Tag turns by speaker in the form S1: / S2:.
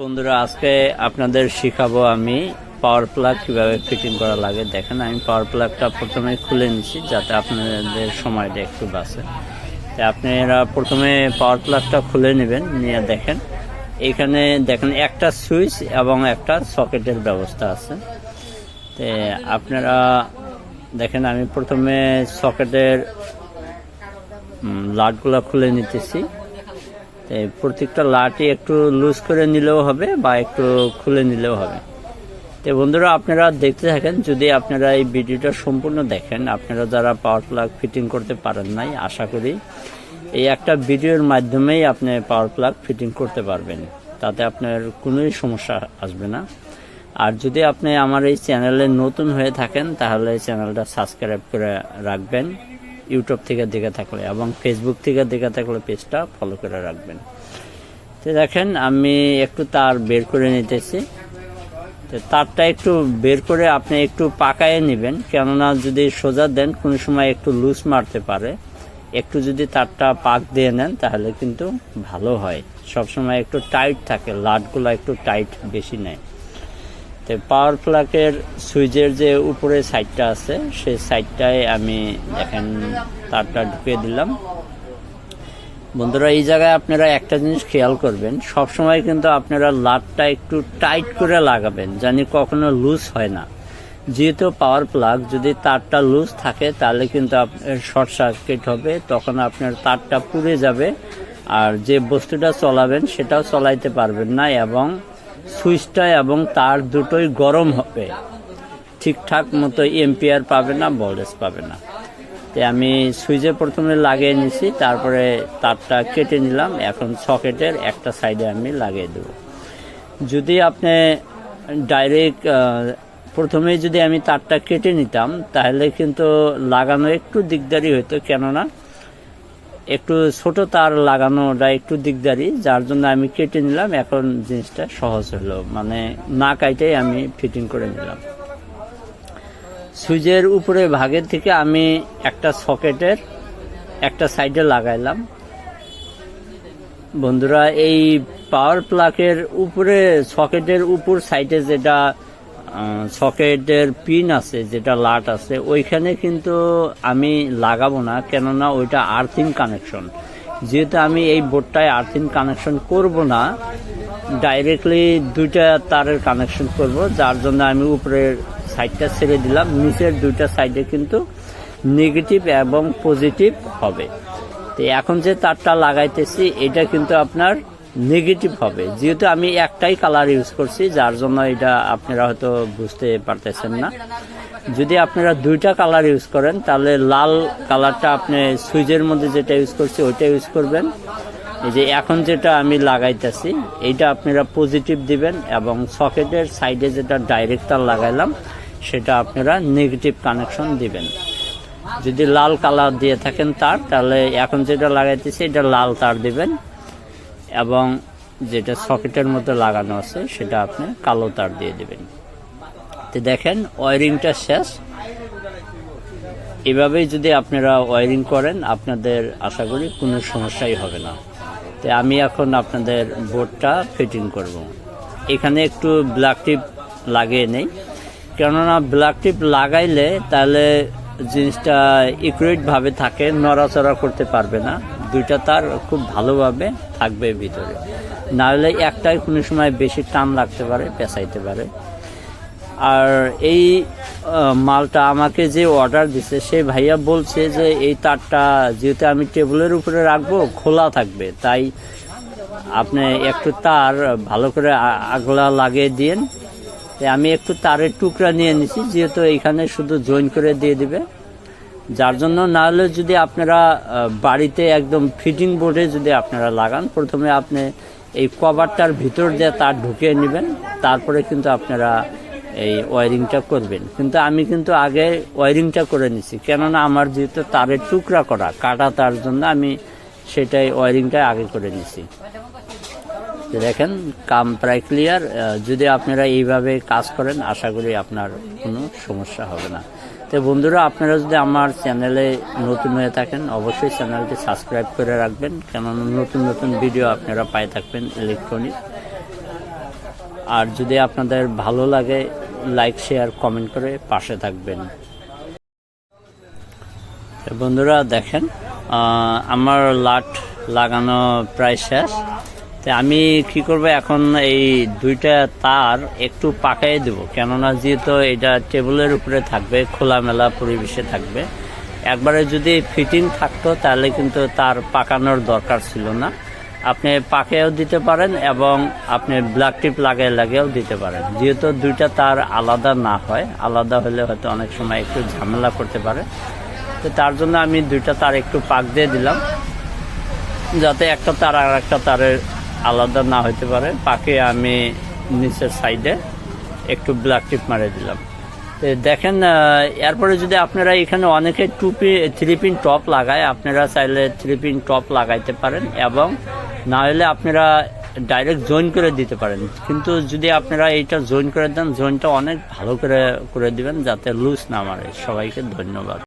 S1: বন্ধুরা, আজকে আপনাদের শিখাবো আমি পাওয়ার প্লাগ কীভাবে ফিটিং করা লাগে। দেখেন, আমি পাওয়ার প্লাগটা প্রথমে খুলে নিচ্ছি যাতে আপনাদের সময়টা একটু বাঁচে। তো আপনারা প্রথমে পাওয়ার প্লাগটা খুলে নেবেন, নিয়ে দেখেন। এখানে দেখেন, একটা সুইচ এবং একটা সকেটের ব্যবস্থা আছে। তো আপনারা দেখেন, আমি প্রথমে সকেটের লাটগুলো খুলে নিতেছি। প্রত্যেকটা লাটই একটু লুজ করে নিলেও হবে বা একটু খুলে নিলেও হবে। তো বন্ধুরা, আপনারা দেখতে থাকেন, যদি আপনারা এই ভিডিওটা সম্পূর্ণ দেখেন, আপনারা যারা পাওয়ার প্লাগ ফিটিং করতে পারেন নাই, আশা করি এই একটা ভিডিওর মাধ্যমেই আপনি পাওয়ার প্লাগ ফিটিং করতে পারবেন। তাতে আপনার কোনোই সমস্যা আসবে না। আর যদি আপনি আমার এই চ্যানেলে নতুন হয়ে থাকেন, তাহলে চ্যানেলটা সাবস্ক্রাইব করে রাখবেন। ইউটিউব থেকে দেখে থাকলে এবং ফেসবুক থেকে দেখে থাকলে পেজটা ফলো করে রাখবেন। তো দেখেন, আমি একটু তার বের করে নিতেছি। তো তারটা একটু বের করে আপনি একটু পাকায়ে নেবেন, কেননা যদি সোজা দেন, কোনো সময় একটু লুজ মারতে পারে। একটু যদি তারটা পাক দিয়ে নেন, তাহলে কিন্তু ভালো হয়। সবসময় একটু টাইট থাকে, লাটগুলো একটু টাইট বেশি নেয়। তো পাওয়ার প্লাগের সুইচের যে উপরে সাইডটা আছে, সেই সাইডটায় আমি দেখেন তারটা ঢুকিয়ে দিলাম। বন্ধুরা, এই জায়গায় আপনারা একটা জিনিস খেয়াল করবেন সব সময় কিন্তু আপনারা লাটটা একটু টাইট করে লাগাবেন, জানি কখনো লুজ হয় না। যেহেতু পাওয়ার প্লাগ যদি তারটা লুজ থাকে, তাহলে কিন্তু আপনার শর্ট সার্কিট হবে, তখন আপনার তারটা পুড়ে যাবে, আর যে বস্তুটা চলাবেন, সেটাও চলাইতে পারবেন না, এবং সুইচটা এবং তার দুটোই গরম হবে। ঠিকঠাক মতো এম্পিয়ার পাবে না, ভোল্টেজ পাবে না। তো আমি সুইচে প্রথমে লাগিয়ে নিছি, তারপরে তারটা কেটে নিলাম। এখন সকেটের একটা সাইডে আমি লাগিয়ে দেব। যদি আপনি ডাইরেক্ট প্রথমে যদি আমি তারটা কেটে নিতাম, তাহলে কিন্তু লাগানো একটু দিকদারি হতো কেননা একটু ছোট তার লাগানোটা একটু দিকদারি, যার জন্য আমি কেটে নিলাম। এখন জিনিসটা সহজ হলো। মানে না কাইটাই আমি ফিটিং করে নিলাম। সুইচের উপরে ভাগের থেকে আমি একটা সকেটের একটা সাইডে লাগাইলাম। বন্ধুরা, এই পাওয়ার প্লাকের উপরে, সকেটের উপর সাইডে যেটা সকেটের পিন আছে, যেটা লাট আছে, ওইখানে কিন্তু আমি লাগাবো না, কেননা ওইটা আর্থিং কানেকশন যেহেতু আমি এই বোর্ডটায় আর্থিং কানেকশন করব না ডাইরেক্টলি দুইটা তারের কানেকশন করব, যার জন্য আমি উপরের সাইডটা ছেড়ে দিলাম, নিচের দুইটা সাইডে কিন্তু নেগেটিভ এবং পজিটিভ হবে। তো এখন যে তারটা লাগাইতেছি, এটা কিন্তু আপনার নেগেটিভ হবে। যেহেতু আমি একটাই কালার ইউজ করছি, যার জন্য এটা আপনারা হয়তো বুঝতে পারতেছেন না। যদি আপনারা দুইটা কালার ইউজ করেন, তাহলে লাল কালারটা আপনি সুইচের মধ্যে যেটা ইউজ করছি, ওইটা ইউজ করবেন। এই যে এখন যেটা আমি লাগাইতেছি, এইটা আপনারা পজিটিভ দিবেন এবং সকেটের সাইডে যেটা ডাইরেক্ট তার লাগাইলাম, সেটা আপনারা নেগেটিভ কানেকশন দিবেন। যদি লাল কালার দিয়ে থাকেন তার, তাহলে এখন যেটা লাগাইতেছি, এটা লাল তার দিবেন। এবং যেটা সকেটের মধ্যে লাগানো আছে, সেটা আপনি কালো তার দিয়ে দেবেন। তো দেখেন, ওয়ারিংটা শেষ। এভাবেই যদি আপনারা ওয়ারিং করেন, আপনাদের আশা করি কোনো সমস্যাই হবে না। তো আমি এখন আপনাদের বোর্ডটা ফিটিং করব। এখানে একটু ব্ল্যাক টিপ লাগিয়ে নেই। কেননা ব্ল্যাক টিপ লাগাইলে তাহলে জিনিসটা ইকুইটভাবে থাকে, নড়াচড়া করতে পারবে না। দুইটা তার খুব ভালোভাবে থাকবে ভিতরে। নাহলে একটাই কোনো সময় বেশি টান লাগতে পারে, পেঁচাইতে পারে। আর এই মালটা আমাকে যে অর্ডার দিছে সেই ভাইয়া বলছে যে এই তারটা যেহেতু আমি টেবিলের উপরে রাখব, খোলা থাকবে। তাই আপনি একটু তার ভালো করে আগলা লাগিয়ে দিন আমি একটু তারের টুকরা নিয়ে নিছি, যেহেতু এখানে শুধু জয়েন করে দিয়ে দিবে। যার জন্য না হলে যদি আপনারা বাড়িতে একদম ফিটিং বোর্ডে যদি আপনারা লাগান, প্রথমে আপনি এই কভারটার ভিতর দিয়ে তার ঢুকিয়ে নেবেন, তারপরে কিন্তু আপনারা এই ওয়ারিংটা করবেন। কিন্তু আমি কিন্তু আগে ওয়ারিংটা করে নিছি, কেননা আমার যেহেতু তারের টুকরা করা, কাটা তার জন্য আমি সেটাই ওয়ারিংটা আগে করে নিছি। দেখেন, কাম প্রায় ক্লিয়ার যদি আপনারা এইভাবে কাজ করেন, আশা করি আপনার কোনো সমস্যা হবে না। তো বন্ধুরা, আপনারা যদি আমার চ্যানেলে নতুন হয়ে থাকেন, অবশ্যই চ্যানেলটি সাবস্ক্রাইব করে রাখবেন। কেননা নতুন নতুন ভিডিও আপনারা পাই থাকবেন ইলেকট্রনিক আর যদি আপনাদের ভালো লাগে লাইক শেয়ার কমেন্ট করে পাশে থাকবেন। বন্ধুরা, দেখেন আমার লাট লাগানো প্রায় শেষ। তো আমি কি করব, এখন এই দুইটা তার একটু পাকাই দেব। কেননা যেহেতু এটা টেবিলের উপরে থাকবে, খোলামেলা পরিবেশে থাকবে। একবারে যদি ফিটিং থাকতো, তাহলে কিন্তু তার পাকানোর দরকার ছিল না। আপনি পাকেও দিতে পারেন এবং আপনি ব্ল্যাক টিপ লাগিয়ে লাগিয়েও দিতে পারেন। যেহেতু দুইটা তার আলাদা না হয়, আলাদা হলে হয়তো অনেক সময় একটু ঝামেলা করতে পারে। তো তার জন্য আমি দুইটা তার একটু পাক দিয়ে দিলাম, যাতে একটা তার আর একটা তারের আলাদা না হতে পারে। পাকে আমি নিচের সাইডে একটু ব্ল্যাক টিপ মারে দিলাম। দেখেন এরপরে যদি আপনারা এখানে অনেকে two P three pin top লাগায়, আপনারা চাইলে থ্রি পিন টপ লাগাইতে পারেন এবং না হলে আপনারা ডাইরেক্ট জয়েন করে দিতে পারেন। কিন্তু যদি আপনারা এইটা জয়েন করে দেন জয়েনটা অনেক ভালো করে করে দিবেন যাতে লুজ না মারে। সবাইকে ধন্যবাদ।